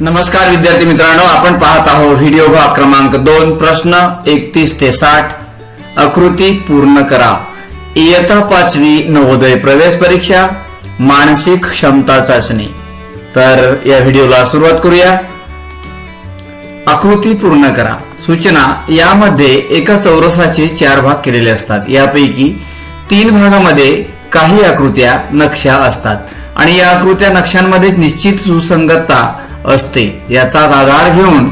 नमस्कार विद्यार्थी मित्रांनो आपण पाहत आहोत व्हिडिओ भाग क्रमांक दोन प्रश्न एकतीस ते साठ. आकृती पूर्ण करा. इयत्ता पाचवी नवोदय प्रवेश परीक्षा मानसिक क्षमता चाचणी. तर या व्हिडिओला सुरुवात करूया. आकृती पूर्ण करा. सूचना यामध्ये एका चौरसाचे चार भाग केलेले असतात. यापैकी तीन भागामध्ये काही आकृत्या नक्षा असतात. आणि या आकृत्या नक्षांमध्ये निश्चित सुसंगतता असते. याचाच आधार घेऊन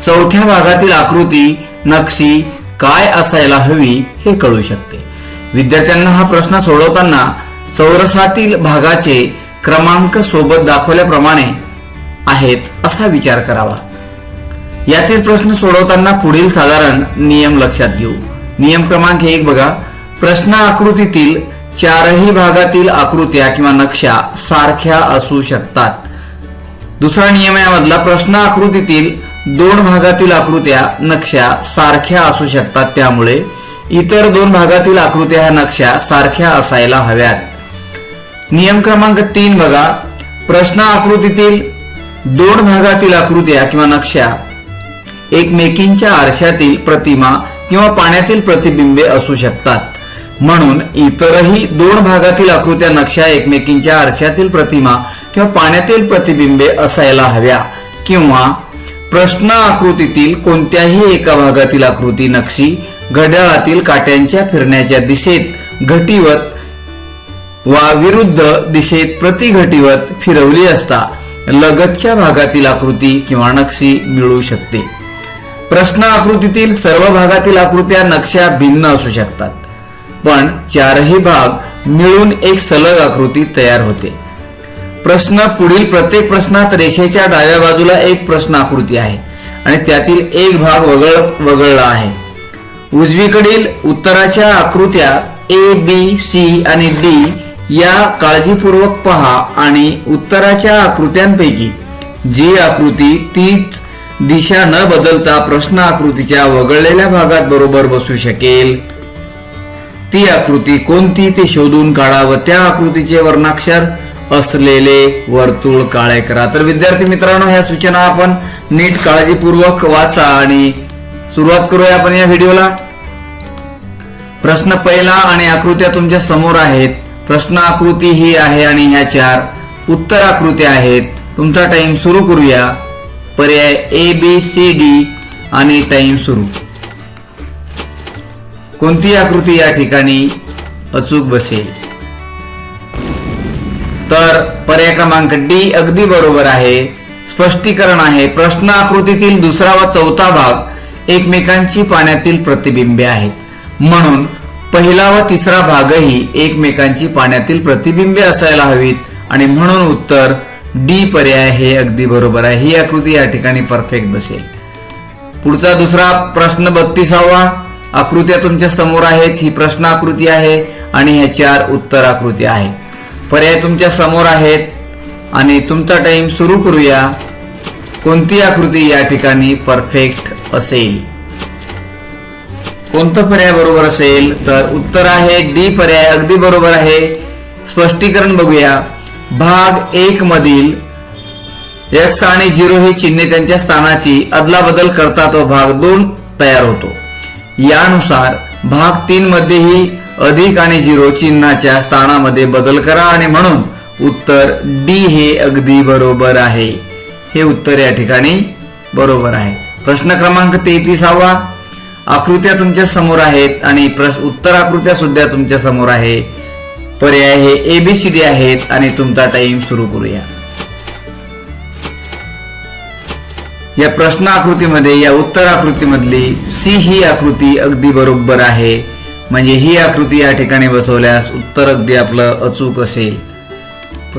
चौथ्या भागातील आकृती नक्षी काय असायला हवी हे कळू शकते. विद्यार्थ्यांना हा प्रश्न सोडवताना चौरसातील भागाचे क्रमांक सोबत दाखवल्याप्रमाणे आहेत असा विचार करावा. यातील प्रश्न सोडवताना पुढील साधारण नियम लक्षात घेऊ. नियम क्रमांक एक बघा. प्रश्न आकृतीतील चारही भागातील आकृत्या किंवा नक्षा सारख्या असू शकतात. दुसरा नियम यामधला प्रश्न आकृतीतील दोन भागातील आकृत्या नक्षा सारख्या असू शकतात त्यामुळे इतर दोन भागातील आकृत्या ह्या नक्षा सारख्या असायला हव्यात. नियम क्रमांक तीन बघा. प्रश्न आकृतीतील दोन भागातील आकृत्या किंवा नक्षा एकमेकींच्या आरशातील प्रतिमा किंवा पाण्यातील प्रतिबिंबे असू शकतात. म्हणून इतरही दोन भागातील आकृत्या नक्षा एकमेकींच्या आरशातील प्रतिमा किंवा पाण्यातील प्रतिबिंबे असायला हव्या. किंवा प्रश्न आकृतीतील कोणत्याही एका भागातील आकृती नक्षी घड्याळातील काट्यांच्या फिरण्याच्या दिशेत घटीवत वा विरुद्ध दिशेत प्रतिघटीवत फिरवली असता लगतच्या भागातील आकृती किंवा नक्षी मिळू शकते. प्रश्न आकृतीतील सर्व भागातील आकृत्या नक्षा भिन्न असू शकतात. पण चारही भाग मिळून एक सलग आकृती तयार होते. प्रश्न पुढील प्रत्येक प्रश्नात रेषेच्या डाव्या बाजूला एक प्रश्न आकृती आहे आणि त्यातील एक भाग वगळ वगळला आहे. उजवीकडील उत्तराच्या आकृत्या ए बी सी आणि डी या काळजीपूर्वक पहा आणि उत्तराच्या आकृत्यांपैकी जी आकृती तीच दिशा न बदलता प्रश्न आकृतीच्या वगळलेल्या भागात बरोबर बसू शकेल. ती आकृती कोणती ते शोधून काढा व त्या आकृतीचे वर्णाक्षर असलेले वर्तुळ काळे करा. तर विद्यार्थी मित्रांनो ह्या सूचना आपण नीट काळजीपूर्वक वाचा आणि सुरुवात करूया आपण या व्हिडिओला. प्रश्न पहिला आणि आकृत्या तुमच्यासमोर आहेत. प्रश्न आकृती ही आहे आणि ह्या चार उत्तर आकृत्या आहेत. तुमचा टाइम सुरू करूया. पर्याय ए बी सी डी आणि टाइम सुरू. कोणती आकृती या ठिकाणी अचूक बसेल? तर पर्याय क्रमांक डी अगदी बरोबर आहे. स्पष्टीकरण आहे प्रश्न आकृतीतील दुसरा व चौथा भाग एकमेकांची पाण्यातील प्रतिबिंबे आहेत. म्हणून पहिला व तिसरा भागही एकमेकांची पाण्यातील प्रतिबिंबे असायला हवीत. आणि म्हणून उत्तर डी पर्याय हे अगदी बरोबर आहे. ही आकृती या ठिकाणी परफेक्ट बसेल. पुढचा दुसरा प्रश्न बत्तीसावा. आकृत्या तुमच्यासमोर आहेत ही प्रश्न आकृती आहे आणि ह्या चार उत्तर आकृती आहे पर्याय तुमच्यासमोर आहेत आणि तुमचा टाइम सुरू करूया. कोणती आकृती या ठिकाणी परफेक्ट असेल? कोणतं पर्याय बरोबर असेल? तर उत्तर आहे डी पर्याय अगदी बरोबर आहे. स्पष्टीकरण बघूया. भाग एक मधील एक्स आणि झिरो ही चिन्हे त्यांच्या स्थानाची अदलाबदल करता तो भाग दोन तयार होतो. यानुसार भाग तीन मध्येही अधिक आणि झिरो चिन्हाच्या स्थानामध्ये बदल करा आणि म्हणून उत्तर डी हे अगदी बरोबर आहे. हे उत्तर या ठिकाणी बरोबर आहे. प्रश्न क्रमांक तेहतीसावा. आकृत्या तुमच्यासमोर आहेत आणि प्रश्न उत्तर आकृत्या सुद्धा तुमच्यासमोर आहे. पर्याय हे एबीसीडी आहेत आणि तुमचा टाइम सुरू करूया. या प्रश्न आकृतीमध्ये या उत्तर आकृतीमधली सी ही आकृती अगदी बरोबर आहे. म्हणजे ही आकृती या ठिकाणी बसवल्यास उत्तर अगदी आपलं अचूक असेल.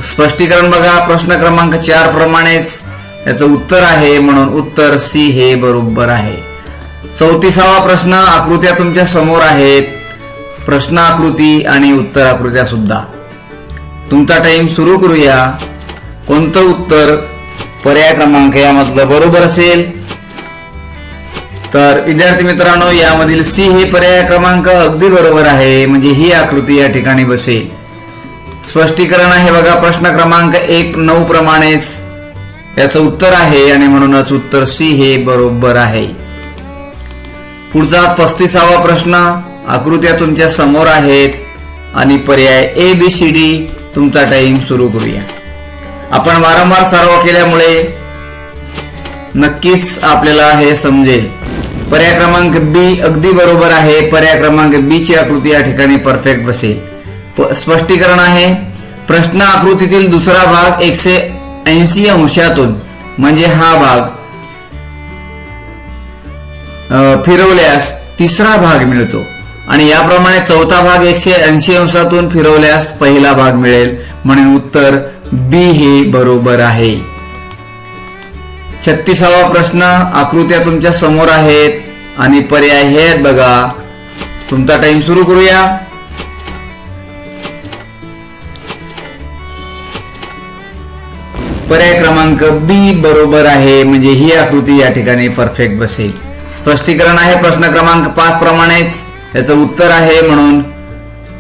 स्पष्टीकरण बघा प्रश्न क्रमांक चार प्रमाणेच याचं उत्तर आहे म्हणून उत्तर सी हे बरोबर आहे. चौतीसावा प्रश्न आकृत्या तुमच्यासमोर आहेत. प्रश्न आकृती आणि उत्तर आकृत्या सुद्धा. तुमचा टाइम सुरू करूया. कोणतं उत्तर पर्याय क्रमांक यामधलं बरोबर असेल. तर विद्यार्थी मित्रांनो यामधील सी हे पर्याय क्रमांक अगदी बरोबर आहे. म्हणजे ही आकृती या ठिकाणी बसेल. स्पष्टीकरण आहे बघा प्रश्न क्रमांक एक नऊ प्रमाणेच. याचं उत्तर आहे आणि म्हणूनच उत्तर सी हे बरोबर आहे. पुढचा पस्तीसावा प्रश्न आकृत्या तुमच्यासमोर आहेत. आणि पर्याय ए बी सी डी तुमचा टाइम सुरू करूया. आपण वारंवार सराव केल्यामुळे नक्कीच आपल्याला हे समजेल. पर्याय क्रमांक बी अगदी बरोबर आहे. पर्याय क्रमांक बी ची आकृती या ठिकाणी परफेक्ट बसेल. स्पष्टीकरण आहे. प्रश्न आकृतीतील दुसरा भाग एकशे ऐंशी अंशातून म्हणजे हा भाग फिरवल्यास तिसरा भाग मिळतो. आणि याप्रमाणे चौथा भाग एकशे ऐंशी अंशातून फिरवल्यास पहिला भाग मिळेल. म्हणून उत्तर बी हे बरोबर आहे. छत्तीसावा प्रश्न आकृत्या तुमच्यासमोर आहेत आणि पर्याय हे आहेत बघा. तुमचा टाइम सुरू करूया. पर्याय क्रमांक बी बरोबर आहे म्हणजे ही आकृती या ठिकाणी परफेक्ट बसेल. स्पष्टीकरण आहे प्रश्न क्रमांक पाच प्रमाणेच. याचं उत्तर आहे म्हणून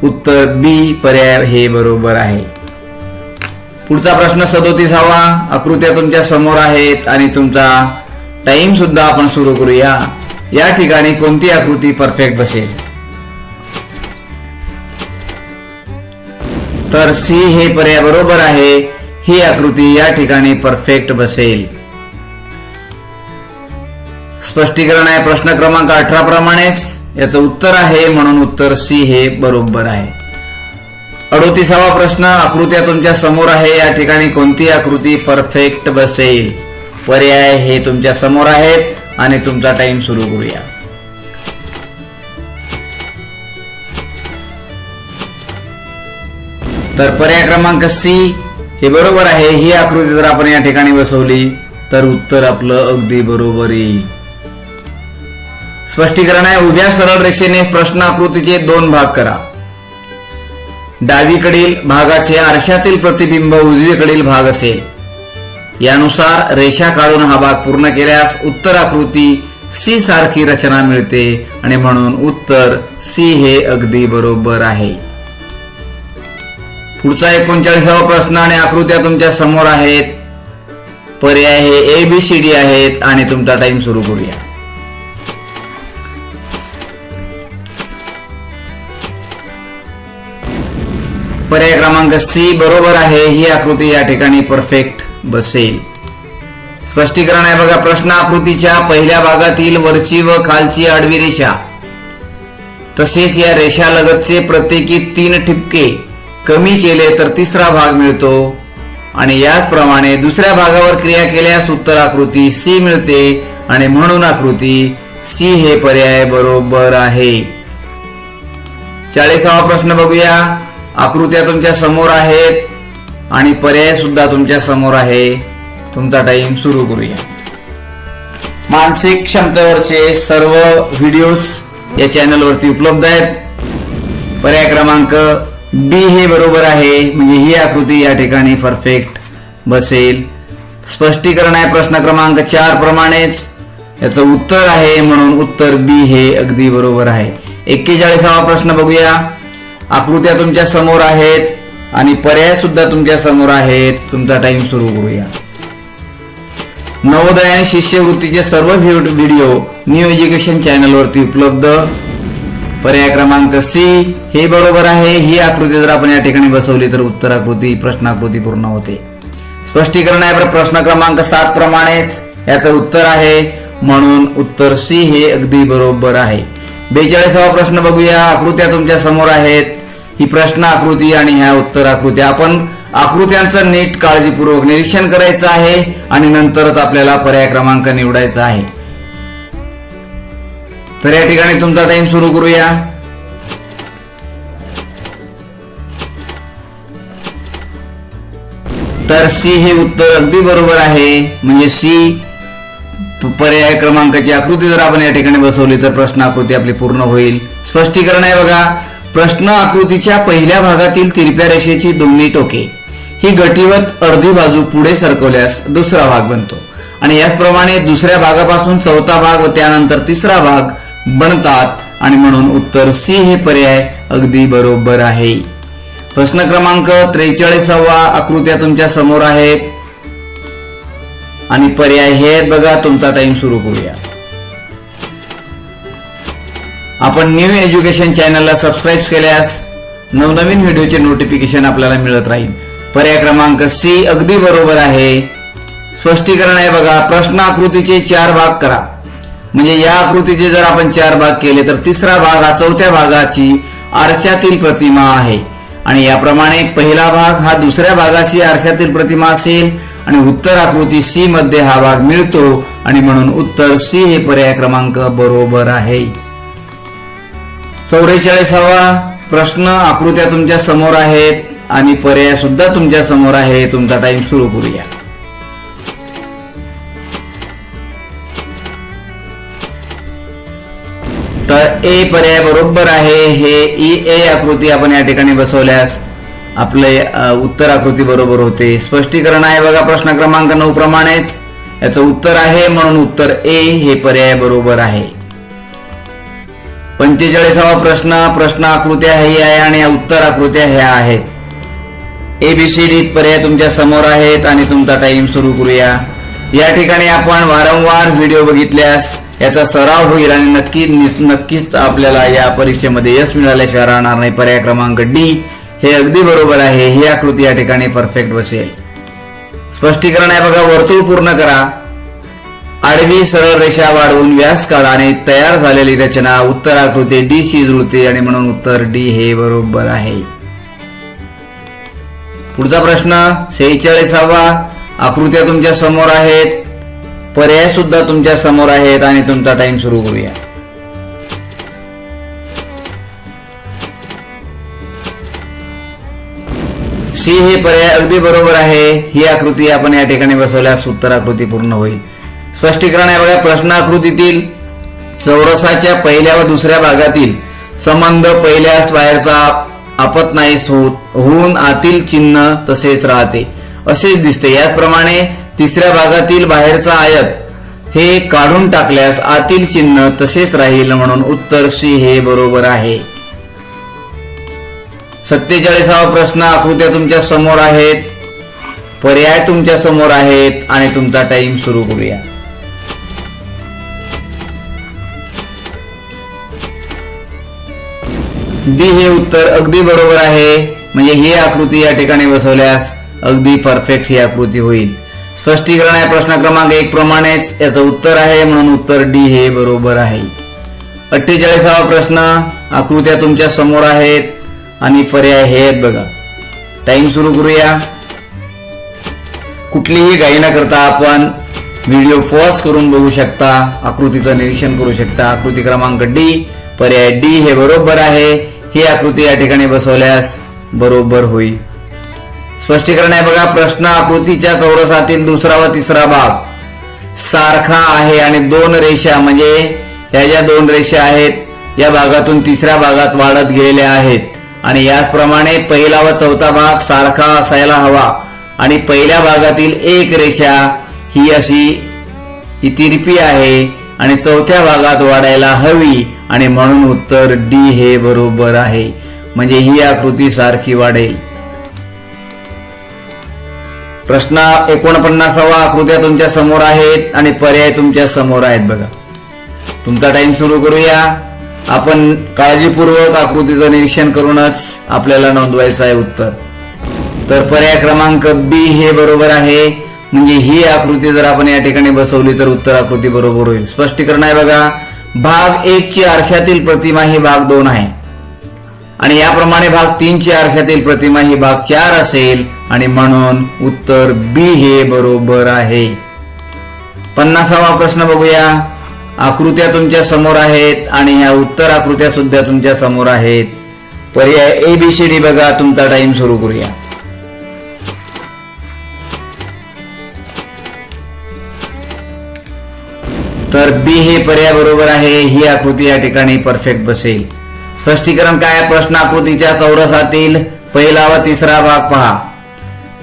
उत्तर बी पर्याय हे बरोबर आहे. पुढचा प्रश्न सदोतीसावा. आकृत्या तुमच्यासमोर आहेत आणि तुमचा टाइम सुद्धा आपण सुरू करूया. या ठिकाणी कोणती आकृती परफेक्ट बसेल? तर सी हे पर्याय बरोबर आहे. ही आकृती या ठिकाणी परफेक्ट बसेल. स्पष्टीकरण आहे प्रश्न क्रमांक अठरा प्रमाणेच. याचं उत्तर आहे म्हणून उत्तर सी हे बरोबर आहे. अडोतीसावा प्रश्न आकृत्या तुमच्यासमोर आहे. या ठिकाणी कोणती आकृती परफेक्ट बसेल? पर्याय हे तुमच्यासमोर आहेत आणि तुमचा टाइम सुरू करूया. तर पर्याय क्रमांक सी हे बरोबर आहे. ही आकृती जर आपण या ठिकाणी बसवली तर उत्तर आपलं अगदी बरोबर येईल स्पष्टीकरण आहे. उभ्या सरळ रेषेने प्रश्न आकृतीचे दोन भाग करा. डावीकडील भागाचे आरशातील प्रतिबिंब उजवीकडील भाग असेल. यानुसार रेषा काढून हा भाग पूर्ण केल्यास उत्तर आकृती सी सारखी रचना मिळते आणि म्हणून उत्तर सी हे अगदी बरोबर आहे. पुढचा एकोणचाळीसावा प्रश्न आणि आकृत्या तुमच्यासमोर आहेत. पर्याय हे ए बी सी डी आहेत आणि तुमचा टाइम सुरू करूया. पर्याय क्रमांक सी बरोबर आहे. ही आकृती या ठिकाणी परफेक्ट बसेल. स्पष्टीकरण आहे बघा प्रश्न आकृतीच्या पहिल्या भागातील वरची व खालची आडवी रेषा. तसेच या रेषालगतचे प्रत्येकी तीन ठिपके कमी केले तर तिसरा भाग मिळतो. आणि याचप्रमाणे दुसऱ्या भागावर क्रिया केल्यास उत्तर आकृती सी मिळते आणि म्हणून आकृती सी हे पर्याय बरोबर आहे. चाळीसावा प्रश्न बघूया. आकृत्या तुमच्यासमोर आहेत आणि पर्याय सुद्धा तुमच्यासमोर आहे. तुमचा टाइम सुरू करूया. मानसिक क्षमतेवरचे सर्व व्हिडिओज या चॅनलवरती उपलब्ध आहेत. पर्याय क्रमांक बी हे बरोबर आहे. म्हणजे ही आकृती या ठिकाणी परफेक्ट बसेल. स्पष्टीकरण आहे प्रश्न क्रमांक चार प्रमाणेच. याचं उत्तर आहे म्हणून उत्तर बी हे अगदी बरोबर आहे. एक्केचाळीसावा प्रश्न बघूया. आकृत्या तुमच्यासमोर आहेत आणि पर्याय सुद्धा तुमच्यासमोर आहेत. तुमचा टाइम सुरू करूया. नवोदय आणि शिष्यवृत्तीचे सर्व व्हिडिओ न्यू एज्युकेशन चॅनलवरती उपलब्ध. पर्याय क्रमांक सी हे बरोबर आहे. ही आकृती जर आपण या ठिकाणी बसवली तर उत्तर आकृती प्रश्नाकृती पूर्ण होते. स्पष्टीकरण आहे प्रश्न क्रमांक सात प्रमाणेच याचं उत्तर आहे. म्हणून उत्तर सी हे अगदी बरोबर आहे. बेचाळीसावा प्रश्न बघूया. आकृत्या तुमच्यासमोर आहेत. ही प्रश्न आकृती आणि ह्या उत्तर आकृत्या आपण आकृत्यांचं नीट काळजीपूर्वक निरीक्षण करायचं आहे आणि नंतरच आपल्याला पर्याय क्रमांक निवडायचा आहे. तर या ठिकाणी तुमचा टाइम सुरू करूया. तर सी हे उत्तर अगदी बरोबर आहे. म्हणजे सी पर्याय क्रमांकाची आकृती जर आपण या ठिकाणी बसवली तर प्रश्न आकृती आपली पूर्ण होईल. स्पष्टीकरण आहे बघा. प्रश्न आकृतीच्या पहिल्या भागातील तिरप्या रेषेची दोन्ही टोके. ही गटीवत अर्धी बाजू पुढे सरकवल्यास दुसरा भाग बनतो. आणि याचप्रमाणे दुसऱ्या भागापासून चौथा भाग व त्यानंतर तिसरा भाग बनतात. आणि म्हणून उत्तर सी हे पर्याय अगदी बरोबर आहे. प्रश्न क्रमांक त्रेचाळीसावा आकृत्या तुमच्यासमोर आहेत आणि पर्याय हे आहेत बघा तुमचा टाइम सुरू करूया. आपण न्यू एज्युकेशन चॅनलला सबस्क्राईब केल्यास नवनवीन व्हिडिओचे नोटिफिकेशन आपल्याला मिळत राहील. पर्याय क्रमांक सी अगदी बरोबर आहे. स्पष्टीकरण आहे बघा प्रश्न आकृतीचे चार भाग करा. म्हणजे या आकृतीचे जर आपण चार भाग केले तर तिसरा भाग हा चौथ्या भागाची आरशातील प्रतिमा आहे. आणि याप्रमाणे पहिला भाग हा दुसऱ्या भागाशी आरशातील प्रतिमा असेल आणि उत्तर आकृती सी मध्ये हा भाग मिळतो. आणि म्हणून उत्तर सी हे पर्याय क्रमांक बरोबर आहे. चौवेचाळीसावा प्रश्न आकृत्या तुमच्यासमोर आहेत आणि पर्याय सुद्धा तुमच्यासमोर आहे. तुमचा टाइम सुरू करूया. तर ए पर्याय बरोबर आहे. हे ई ए आकृती आपण या ठिकाणी बसवल्यास आपले उत्तर आकृती बरोबर होते. स्पष्टीकरण आहे बघा प्रश्न क्रमांक नऊ प्रमाणेच. याचं उत्तर आहे म्हणून उत्तर ए हे पर्याय बरोबर आहे. पंचेचाळीसावा प्रश्न प्रश्न आकृत्या हे आहे आणि या उत्तर आकृत्या ह्या आहेत. ए बी सी डी पर्याय तुमच्यासमोर आहेत आणि तुमचा टाइम सुरू करूया. या ठिकाणी आपण वारंवार व्हिडिओ बघितल्यास याचा सराव होईल आणि नक्की नक्कीच आपल्याला या परीक्षेमध्ये यश मिळाल्याशिवाय राहणार नाही. पर्याय क्रमांक डी हे अगदी बरोबर आहे. ही आकृती या ठिकाणी परफेक्ट बसेल. स्पष्टीकरण आहे बघा वर्तुळ पूर्ण करा. आडवी सरळ रेषा वाढवून व्यास काळाने तयार झालेली रचना उत्तर आकृती डी शी जुळते आणि म्हणून उत्तर डी हे बरोबर आहे. पुढचा प्रश्न सेहेचाळीसावा आकृत्या तुमच्यासमोर आहेत पर्याय सुद्धा तुमच्यासमोर आहेत आणि तुमचा टाइम सुरू करूया. सी हे पर्याय अगदी बरोबर आहे. ही आकृती आपण या ठिकाणी बसवल्यास उत्तर आकृती पूर्ण होईल. स्पष्टीकरण आहे बघा प्रश्नाकृतीतील चौरसाच्या पहिल्या व दुसऱ्या भागातील संबंध पहिल्यास बाहेरचा आपत नाही होत होऊन आतील चिन्ह तसेच राहते. असेच दिसते. याचप्रमाणे तिसऱ्या भागातील बाहेरचा आयत हे काढून टाकल्यास आतील चिन्ह तसेच राहील म्हणून उत्तर सी हे बरोबर आहे. सत्तेचाळीसावा प्रश्न आकृत्या तुमच्यासमोर आहेत. पर्याय तुमच्यासमोर आहेत आणि तुमचा टाइम सुरू करूया. डी हे उत्तर अगदी बरोबर आहे. म्हणजे ही आकृती या ठिकाणी बसवल्यास अगदी परफेक्ट ही आकृती होईल. स्पष्टीकरण आहे प्रश्न क्रमांक एक प्रमाणेच याचं उत्तर आहे म्हणून उत्तर डी हे बरोबर आहे. अठ्ठेचाळीसावा प्रश्न आकृत्या तुमच्यासमोर आहेत आणि पर्याय हे आहेत बघा. टाइम सुरू करूया. कुठलीही घाई न करता आपण व्हिडिओ पॉज करून बघू शकता आकृतीचं निरीक्षण करू शकता. आकृती क्रमांक डी पर्याय डी हे बरोबर आहे. ही आकृती या ठिकाणी बसवल्यास बरोबर होईल. स्पष्टीकरण आहे बघा प्रश्न आकृतीच्या चौरसातील दुसरा व तिसरा भाग. सारखा आहे आणि दोन रेषा म्हणजे ह्या ज्या दोन रेषा आहेत या भागातून तिसऱ्या भागात वाढत गेलेल्या आहेत. आणि याचप्रमाणे पहिला व चौथा भाग सारखा असायला हवा. आणि पहिल्या भागातील एक रेषा ही अशी ही तिरपी आहे आणि चौथ्या भागात वाढायला हवी. आणि म्हणून उत्तर डी हे बरोबर आहे. म्हणजे ही आकृती सारखी वाढेल. प्रश्न एकोणपन्नासावा आकृत्या तुमच्यासमोर आहेत आणि पर्याय तुमच्यासमोर आहेत बघा. तुमचा टाइम सुरू करूया. आपण काळजीपूर्वक आकृतीचं निरीक्षण करूनच आपल्याला नोंदवायचं आहे उत्तर. तर पर्याय क्रमांक बी हे बरोबर आहे. म्हणजे ही आकृती जर आपण या ठिकाणी बसवली तर उत्तर आकृती बरोबर होईल. स्पष्टीकरण आहे बघा. भाग एक ची आरशातील प्रतिमा ही भाग दोन आहे. आणि याप्रमाणे भाग तीन ची आरशातील प्रतिमा ही भाग चार असेल. आणि म्हणून उत्तर बी हे बरोबर आहे. पन्नासावा प्रश्न बघूया. आकृत्या तुमच्यासमोर आहेत आणि ह्या उत्तर आकृत्या सुद्धा तुमच्यासमोर आहेत. पर्याय ए बी सी डी बघा. तुमचा टाइम सुरू करूया. तर बी हे पर्याय बरोबर आहे. ही आकृती या ठिकाणी परफेक्ट बसेल. स्पष्टीकरण काय? प्रश्न आकृतीच्या चौरसातील पहिला व तिसरा भाग पहा.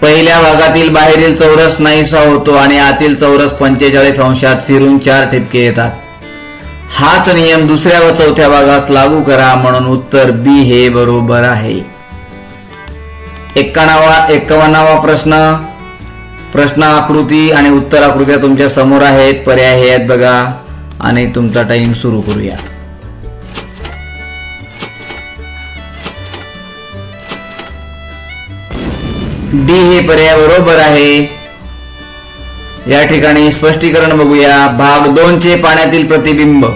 पहिल्या भागातील बाहेरील चौरस नाहीसा होतो आणि आतील चौरस पंचेचाळीस अंशात फिरून चार ठिपके येतात. हाच नियम दुसऱ्या व चौथ्या भागास लागू करा. म्हणून उत्तर बी हे बरोबर आहे. एक्कावन्नावा प्रश्न. प्रश्न आकृती आणि उत्तर आकृत्या तुमच्यासमोर आहेत पर्याय हे आहेत बघा. आणि तुमचा टाइम सुरू करूया. डी हे पर्याय बरोबर आहे. या ठिकाणी स्पष्टीकरण बघूया. भाग दोनचे पाण्यातील प्रतिबिंब.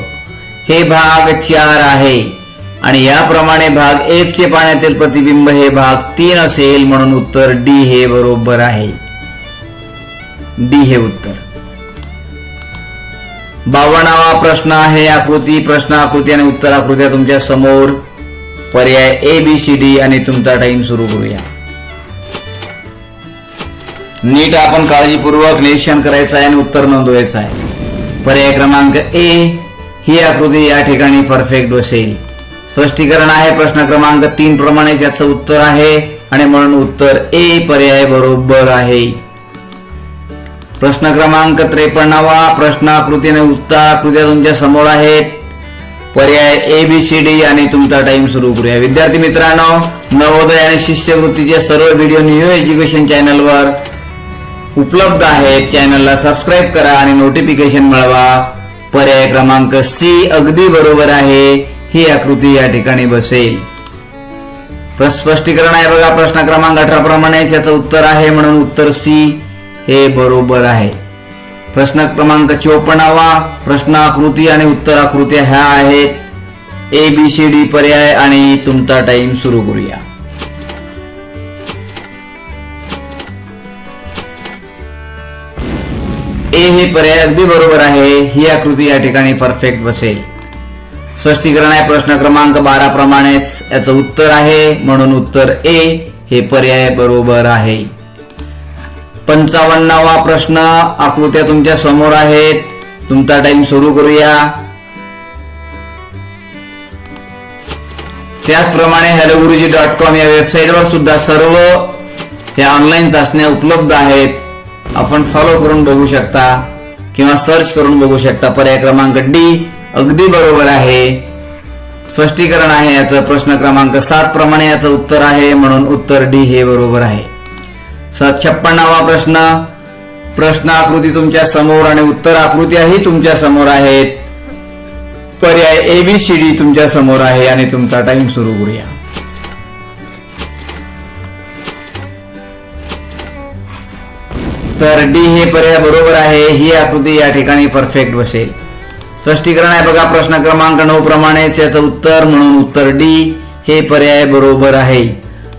हे भाग चार आहे. आणि याप्रमाणे भाग एक चे पाण्यातील प्रतिबिंब हे भाग तीन असेल म्हणून उत्तर डी हे बरोबर आहे. डी हे उत्तर. बावनावा प्रश्न आहे आकृती प्रश्न आकृती आणि उत्तर आकृत्या तुमच्यासमोर. पर्याय ए बी सी डी आणि तुमचा टाइम सुरू करूया. नीट आपण काळजीपूर्वक निरीक्षण करायचं आहे आणि उत्तर नोंदवायचं आहे. पर्याय क्रमांक ए ही आकृती या ठिकाणी परफेक्ट बसेल. स्पष्टीकरण आहे प्रश्न क्रमांक तीन प्रमाणे याचं उत्तर आहे आणि म्हणून उत्तर ए पर्याय बरोबर आहे. प्रश्न क्रमांक त्रेपन्नावा प्रश्न आणि उत्तर आकृत्या तुमच्यासमोर आहेत. पर्याय ए बी सी डी आणि तुमचा टाइम सुरू करूया. विद्यार्थी मित्रांनो नवोदय आणि शिष्यवृत्तीचे सर्व व्हिडिओ न्यू एज्युकेशन चॅनलवर उपलब्ध आहेत. चॅनलला सबस्क्राईब करा आणि नोटिफिकेशन मिळवा. पर्याय क्रमांक सी अगदी बरोबर आहे. ही आकृती या ठिकाणी बसेल. स्पष्टीकरण आहे बघा प्रश्न क्रमांक अठरा प्रमाणे याचं उत्तर आहे. म्हणून उत्तर सी हे बरोबर आहे. प्रश्न क्रमांक चोपणावा प्रश्न आकृती आणि उत्तर आकृती ह्या आहेत. ए बी सी डी पर्याय आणि तुमचा टाइम सुरू करूया. ए हे पर्याय अगदी बरोबर आहे. ही आकृती या ठिकाणी परफेक्ट बसेल. स्पष्टीकरण आहे प्रश्न क्रमांक बारा प्रमाणेच. याचं उत्तर आहे म्हणून उत्तर ए हे पर्याय बरोबर आहे. पंचावन्नावा प्रश्न आकृत्या तुमच्यासमोर आहेत. तुमचा टाइम सुरू करूया. त्याचप्रमाणे हॅलो गुरुजी डॉट कॉम या वेबसाईटवर सुद्धा सर्व ह्या ऑनलाईन चाचण्या उपलब्ध आहेत. आपण फॉलो करून बघू शकता किंवा सर्च करून बघू शकता. पर्याय क्रमांक डी अगदी बरोबर आहे. स्पष्टीकरण आहे याचं. प्रश्न क्रमांक सात प्रमाणे याचं उत्तर आहे म्हणून उत्तर डी हे बरोबर आहे. छप्पन्नावा प्रश्न. प्रश्न आकृती तुमच्यासमोर आणि उत्तर आकृत्याही तुमच्यासमोर आहेत. पर्याय एबीसीडी तुमच्यासमोर आहे आणि तुमचा टाइम सुरू करूया. तर डी हे पर्याय बरोबर आहे. ही आकृती या ठिकाणी परफेक्ट बसेल. स्पष्टीकरण आहे बघा प्रश्न क्रमांक नऊ प्रमाणेच याचं उत्तर म्हणून उत्तर डी हे पर्याय बरोबर आहे.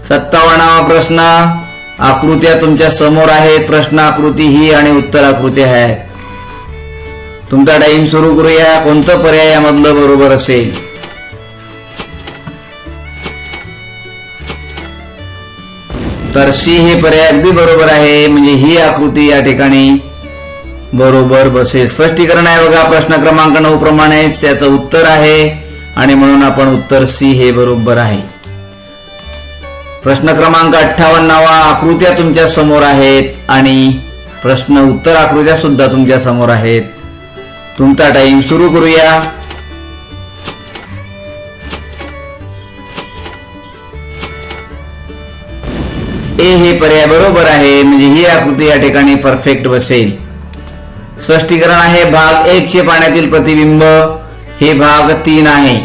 सत्तावन्नावा प्रश्न. आकृत्या तुमच्यासमोर आहेत प्रश्न आकृती ही आणि उत्तर आकृती आहे. तुमचा टाइम सुरू करूया कोणतं पर्याय यामधलं बरोबर असेल? तर सी हे पर्याय अगदी बरोबर आहे म्हणजे ही आकृती या ठिकाणी बरोबर बसेल. स्पष्टीकरण आहे बघा प्रश्न क्रमांक नऊ प्रमाणेच याचं उत्तर आहे आणि म्हणून आपण उत्तर सी हे बरोबर आहे. प्रश्न क्रमांक अठ्ठावन्नावा आकृत्या तुमच्यासमोर आहेत आणि प्रश्न उत्तर आकृत्या सुद्धा तुमच्यासमोर आहेत. तुमचा टाइम सुरू करूया. ए हे पर्याय बरोबर आहे म्हणजे ही आकृती या ठिकाणी परफेक्ट बसेल. स्पष्टीकरण आहे भाग एक चे पाण्यातील प्रतिबिंब हे भाग तीन आहे.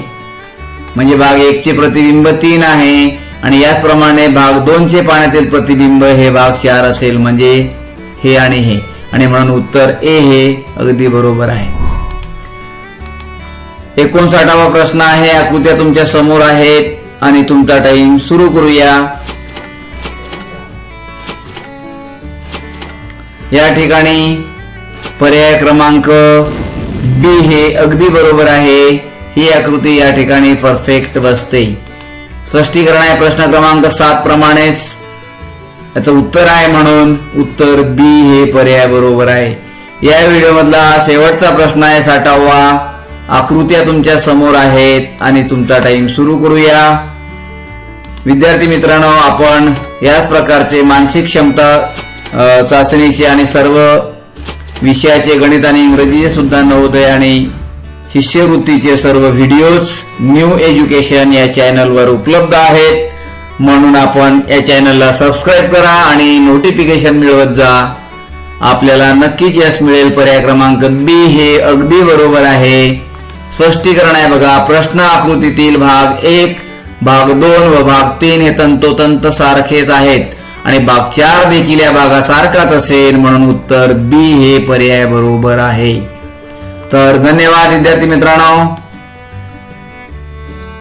म्हणजे भाग एक चे प्रतिबिंब तीन आहे. आणि याचप्रमाणे भाग दोनचे पाण्यातील प्रतिबिंब हे भाग चार असेल म्हणजे हे आणि हे. आणि म्हणून उत्तर ए हे अगदी बरोबर आहे. एकोणसाठावा प्रश्न आहे आकृत्या तुमच्यासमोर आहेत आणि तुमचा टाइम सुरू करूया. या ठिकाणी पर्याय क्रमांक बी हे अगदी बरोबर आहे. ही आकृती या ठिकाणी परफेक्ट बसते. स्पष्टीकरण आहे प्रश्न क्रमांक सात प्रमाणेच. याचं उत्तर आहे म्हणून उत्तर बी हे पर्याय बरोबर आहे. या व्हिडिओमधला शेवटचा प्रश्न आहे साठावा. आकृत्या तुमच्यासमोर आहेत आणि तुमचा टाइम सुरू करूया. विद्यार्थी मित्रांनो आपण याच प्रकारचे मानसिक क्षमता चाचणीचे आणि सर्व विषयाचे गणित आणि इंग्रजीचे सुद्धा नवोदय आणि शिष्यवृत्तीचे सर्व व्हिडिओज न्यू एज्युकेशन या चॅनलवर उपलब्ध आहेत. म्हणून आपण या चॅनलला सबस्क्राईब करा आणि नोटिफिकेशन मिळवत जा. आपल्याला नक्कीच यश मिळेल. पर्याय क्रमांक बी हे अगदी बरोबर आहे. स्पष्टीकरण आहे बघा. प्रश्न आकृतीतील भाग एक भाग दोन व भाग तीन हे तंतोतंत सारखेच आहेत. आणि भाग चार देखील या भागासारखाच असेल. म्हणून उत्तर बी हे पर्याय बरोबर आहे. तर धन्यवाद विद्यार्थी मित्रांनो.